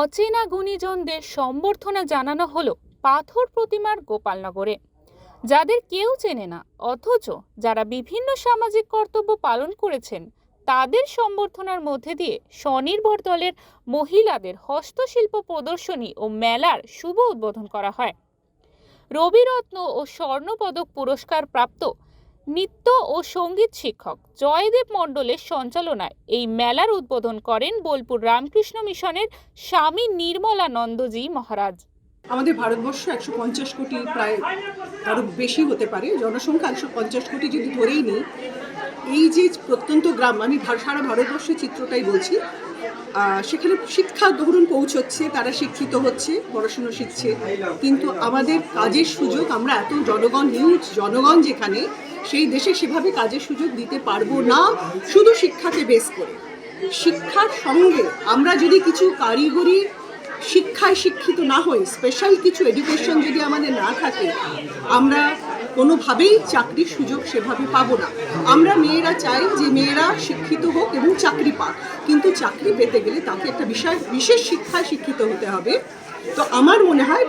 অচেনা গুণীজনদের সম্বর্ধনা জানানো হলো পাথর প্রতিমার গোপালনগরে। যাদের কেউ চেনে না, অথচ যারা বিভিন্ন সামাজিক কর্তব্য পালন করেছেন, তাদের সম্বর্ধনার মধ্যে দিয়ে স্বনির্ভর দলের মহিলাদের হস্তশিল্প প্রদর্শনী ও মেলার শুভ উদ্বোধন করা হয়। রবিরত্ন ও স্বর্ণপদক পুরস্কার প্রাপ্ত নৃত্য ও সংগীত শিক্ষক জয়দেব মণ্ডলের সঞ্চালনায় এই মেলার উদ্বোধন করেন বোলপুর রামকৃষ্ণ মিশনের স্বামী নির্মলানন্দজি মহারাজ। আমাদের ভারতবর্ষ একশো পঞ্চাশ কোটি প্রায় আরও বেশি হতে পারে, জনসংখ্যা একশো পঞ্চাশ কোটি যদি ধরেই নিই, এই যে প্রত্যন্ত গ্রাম, আমি সারা ভারতবর্ষের চিত্রটাই বলছি সেখানে শিক্ষা ধরুন পৌঁছচ্ছে, তারা শিক্ষিত হচ্ছে, পড়াশুনো শিখছে, কিন্তু আমাদের কাজের সুযোগ, আমরা এত জনগণ হিউজ জনগণ যেখানে সেই দেশে সেভাবে কাজের সুযোগ দিতে পারব না, শুধু শিক্ষাকে বেস করে। শিক্ষার সঙ্গে আমরা যদি কিছু কারিগরি শিক্ষায় শিক্ষিত না হই স্পেশাল কিছু এডুকেশন যদি আমাদের না থাকে, আমরা কোনোভাবেই চাকরির সুযোগ সেভাবে পাবো না। আমরা মেয়েরা চাই যে মেয়েরা শিক্ষিত হোক এবং চাকরি পাক। কিন্তু চাকরি পেতে গেলে তাকে একটা বিষয়, বিশেষ শিক্ষায় শিক্ষিত হতে হবে। তো আমার মনে হয়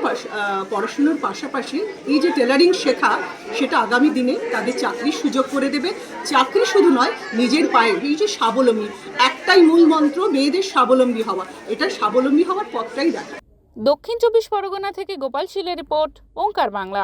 পড়াশুনোর পাশাপাশি এই যে টেলারিং শেখা, সেটা আগামী দিনে তাদের চাকরির সুযোগ করে দেবে। চাকরি শুধু নয়, নিজের পায়ে এই যে স্বাবলম্বী, একটাই মূল মন্ত্র, মেয়েদের স্বাবলম্বী হওয়া। এটা স্বাবলম্বী হওয়ার পথটাই দেখা দক্ষিণ চব্বিশ পরগনা থেকে গোপাল শিলের রিপোর্ট, ওঙ্কার বাংলা।